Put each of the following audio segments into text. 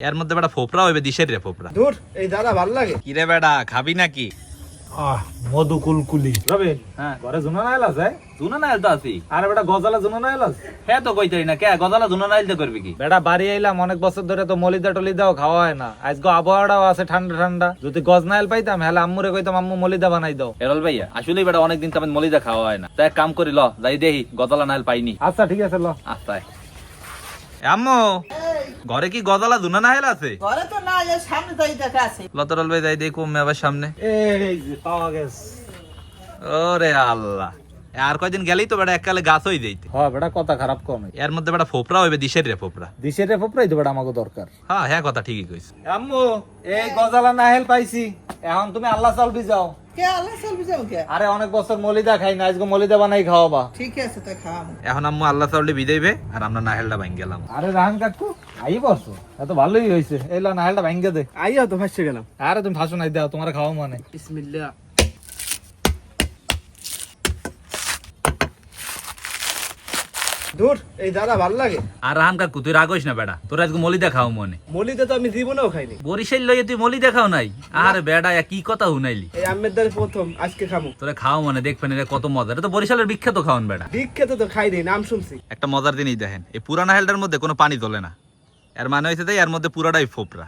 এর মধ্যে বেটা ফোপরা হইবে দিশের রে ফোপরা দূর এই দাদা ভালো লাগে। কিরে বেটা খাবি নাকি? আহ মধু কুলকুলি। রবিন হ্যাঁ। ঘরে জুনা না এলাস হ্যাঁ জুনা নাইল তো আছি। আরে বেটা গজালা জুনা না এলাস হ্যাঁ তো কইতারি না কে? গজালা জুনা নাইল তো করবি কি? বেটা বাড়ি আইলাম অনেক বছর ধরে তো মলিদা টলিদাও খাওয়া হয় না। আজকে আবহাওয়াটাও আছে ঠান্ডা ঠান্ডা। যদি গজ নাইল পাইতাম হলে আম্মুরে কইতাম আম্মু মলিদা বানাই দাও। এরল ভাইয়া আসলেই বেটা অনেক অনেকদিন তেমন মলিদা খাওয়া হয় না। তাই এক কাম করি ল যাই দেহি গজালা নাইল পাইনি। আচ্ছা ঠিক আছে ল। আস্তায় আম্মু ঘরে কি গদালা দুনা না হেলা আছে? ঘরে তো না এই সামনে তাই দেখা আছে। লতরল ভাই যাই দেখো আবার সামনে। এই যে পাওয়া গেছে। ওরে আল্লাহ। আর কয়দিন গেলেই তো বেটা এককালে গাছ হয়ে যাইতে। হ্যাঁ বেটা কথা খারাপ কম এর মধ্যে বেটা ফোপরা হইবে দিশের রে ফোপরা দিশের রে ফোপরাই তো বেটা আমাকে দরকার। হ্যাঁ হ্যাঁ কথা ঠিকই কইছ। আম্মু এই গজালা নাহেল পাইছি। এখন তুমি আল্লাহ চালবি যাও। কে আল্লাহ চলবি যাও কে? আরে অনেক বছর মলিদা খাই না আজকে মলিদা বানাই খাওয়াবা। ঠিক আছে তাই খাওয়াবো এখন আম্মু আল্লাহ চাউলে বিদাইবে আর আমরা নাহেলটা ভাঙ গেলাম। আরে রাহান কাকু আই বসো। এত ভালোই হয়েছে এলা নাহেলটা ভাঙ্গে দে। আইয়া তো গেলাম। আরে তুমি ফাঁসো নাই দাও তোমার খাওয়া মানে। বিসমিল্লাহ। দূর এই দাদা ভালো লাগে। আর কাকু তুই রাগইস না বেটা তোর আজকে মলিদা খাও মনে। মলিতে তো আমি জীবনেও খাইনি। বরিশাল লইয়ে তুই মলি দেখাও নাই। আরে বেটা কি কথা হুনাইলি? এই আমের দ্বারে প্রথম আজকে খামো। তোরে খাও মনে দেখবেন এটা কত মজা এটা তো বরিশালের বিখ্যাত খাওয়ান বেটা বিখ্যাত তো খাইনি নাম শুনছি। একটা মজার জিনিস দেখেন এই পুরানা হেলটার মধ্যে কোনো পানি তোলে না। এর মানে হয়েছে তাই এর মধ্যে পুরাটাই ফোপরা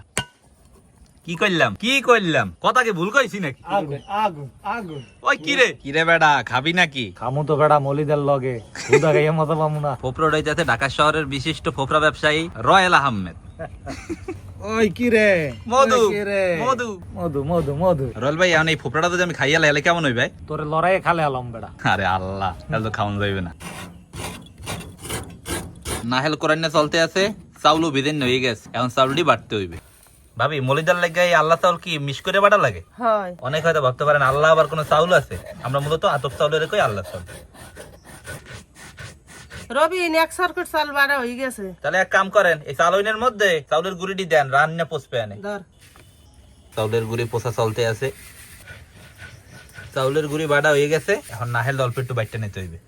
কি করলাম? কি করলাম? কথা কি ভুল কইছি নাকি? আগুন আগুন আগুন। ওই কি রে? কি রে বেটা খাবি নাকি? খামু তো বেড়া মলিদার লগে। দুধা খাইয়া মজা পামু না। ফোপরাটাই যাতে ঢাকা শহরের বিশিষ্ট ফোপরা ব্যবসায়ী রয়েল আহমেদ। ওই কি রে? মধু কি রে? মধু। মধু মধু মধু। রয়েল ভাই এখন এই ফোপরাটা যদি আমি খাইয়া লাইলে কেমন হইবে? তোরে লড়াই খালে আলম বেড়া। আরে আল্লাহ তাহলে তো খাওয়ান যাইবে না। নাহেল কোরআন চলতে আছে চাউলও বিদিন হয়ে গেছে এখন চাউলটি বাড়তে হইবে। ভাবি মলিদার লাগে আল্লাহ চাউল কি মিশ করে বাটা লাগে? অনেক হয়তো ভাবতে পারেন আল্লাহ আবার কোনো চাউল আছে? আমরা মূলত আতপ চাউলের কই আল্লাহ চাউল। রবিন এক সার্কিট চাল বাড়া হয়ে গেছে। তাহলে এক কাম করেন এই চাউলের মধ্যে চাউলের গুড়িটি দেন রান্না আনে চাউলের গুড়ি পোষা চলতে আছে। চাউলের গুড়ি বাড়া হয়ে গেছে এখন নাহেল অল্প একটু বাইটটা নিতে হইবে।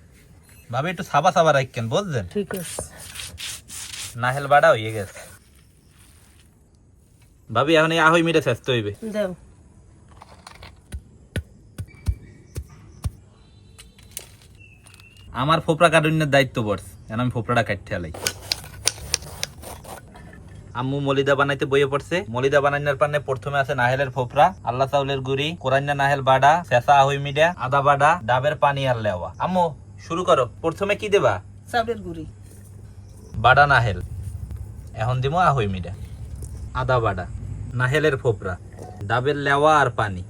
ভাবি একটু সাবা সাবা রাখেন বুঝলেন? ঠিক আছে। নাহেল বাড়া হয়ে গেছে। ভাবি এখন এই আহই মিটে শেষ হইবে। দেও। আমার ফোপরা কাটুনের দায়িত্ব পড়ছে এখন আমি ফোপরাটা কাটতে আলাই। আম্মু মলিদা বানাইতে বইয়ে পড়ছে। মলিদা বানাইনার পানে প্রথমে আছে নাহেলের ফোপরা আল্লাহ চাউলের গুড়ি কোরাইনা নাহেল বাডা শেষা আহই মিডিয়া আদা বাডা ডাবের পানি আর লেওয়া। আম্মু শুরু করো প্রথমে কি দেবা? চাউলের গুড়ি। বাডা নাহেল। এখন দিব আহই মিডা আদা বাডা নাহেলের ফোপরা ডাবের লেওয়া আর পানি।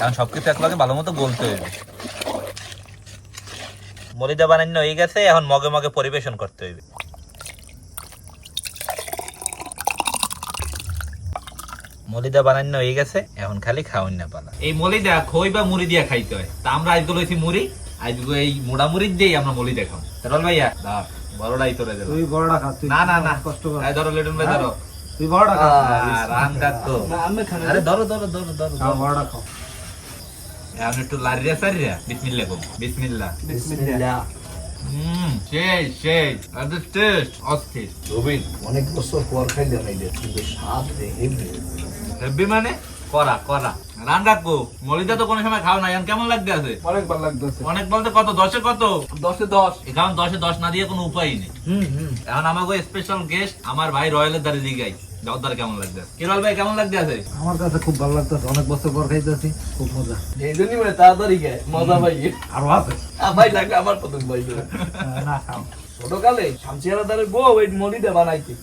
এখন সবকিছু একলগে ভালো মতো গলতে হইবে। মরিদা বানান্য হয়ে গেছে, এখন মগে মগে পরিবেশন করতে হইবে। মলিদা বানান্য হয়ে গেছে, এখন খালি খাওয়ান না পালা। এই মলিদা খই বা মুড়ি দিয়া খাইতে হয়। তা আমরা আজকে লইছি মুড়ি, আজকে এই মোড়া মুড়ি দিয়েই আমরা মলি দেখাম রল ভাইয়া দাও বড়টাই তোরে দেবো। তুই বড়টা খা তুই না না না। কষ্ট কর। এই ধরো লেটুন ভাই ধরো। তুই বড়টা খা আহ, রাম কাকু আমি খানা আরে ধরো ধরো ধরো ধরো। খাও ধরো। খাও এখন একটু লারিয়া সারিয়া বিসমিল্লাহ কম বিসমিল্লাহ। বিসমিল্লাহ। হুম সেই সেই আর টেস্ট অস্থির। রবিন অনেক বছর পর খাইলাম এটা কিন্তু স্বাদ রে হেভি মানে? করা করা। রান কাকু মলিদা তো কোনো সময় খাও না এখন কেমন লাগতে আছে? অনেক ভালো লাগতেছে অনেক বলতে কত দশে কত? দশে দশ। এখন দশে দশ না দিয়ে কোনো উপায় নেই। এখন আমাকে স্পেশাল গেস্ট আমার ভাই রয়্যালের দ্বারে জগদার কেমন লাগতে আছে? কিরল ভাই কেমন লাগতে আছে? আমার কাছে খুব ভালো লাগতেছে অনেক বছর পর খাইতেছি খুব মজা। এই জন্যই মানে তাড়াতাড়ি মজা পাই। আরও আছে। ভাই লাগে আমার প্রথম ভাই না ছোটকালে শামসিয়ারা দ্বারে বউ ওই মলিদা বানাইতে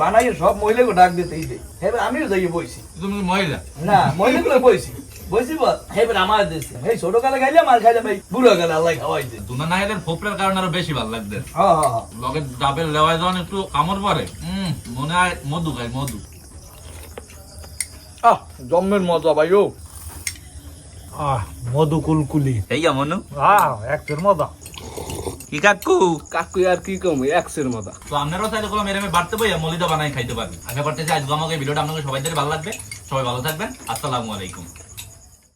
বানাইয়ে সব মহিলাকে ডাক দিতে এই দে এবার আমিও যাই বইছি। তুমি মহিলা। না মহিলাগুলো বইছি। বইছি বল এবার আমার দেশে। এই ছোটকালে খাইলাম আর খাইলাম এই বুড়ো কালে আল্লাহ খাওয়াইছে দুনা নাহেলের ফোপড়ার কারণে আরও বেশি ভালো লাগবে। হ্যাঁ হ্যাঁ লগে ডাবের লেওয়ায় যখন একটু কামড় পরে হম। মনে হয় মধু খাই মধু। আহ জন্মের মজা ভাই ও। আহ মধু কুলকুলি। এই মনু। আহ একটের মজা। কি কাকু? কাকু আর কি কম একশের মতো। তো আপনারাও চাইলে কোনো মেরে বাড়তে বইয়া মলিদা বানাই খাইতে পারবেন। আশা করতেছি আজকে আমাকে ভিডিওটা আপনাদের সবাই ভালো লাগবে। সবাই ভালো থাকবেন। আসসালামু আলাইকুম।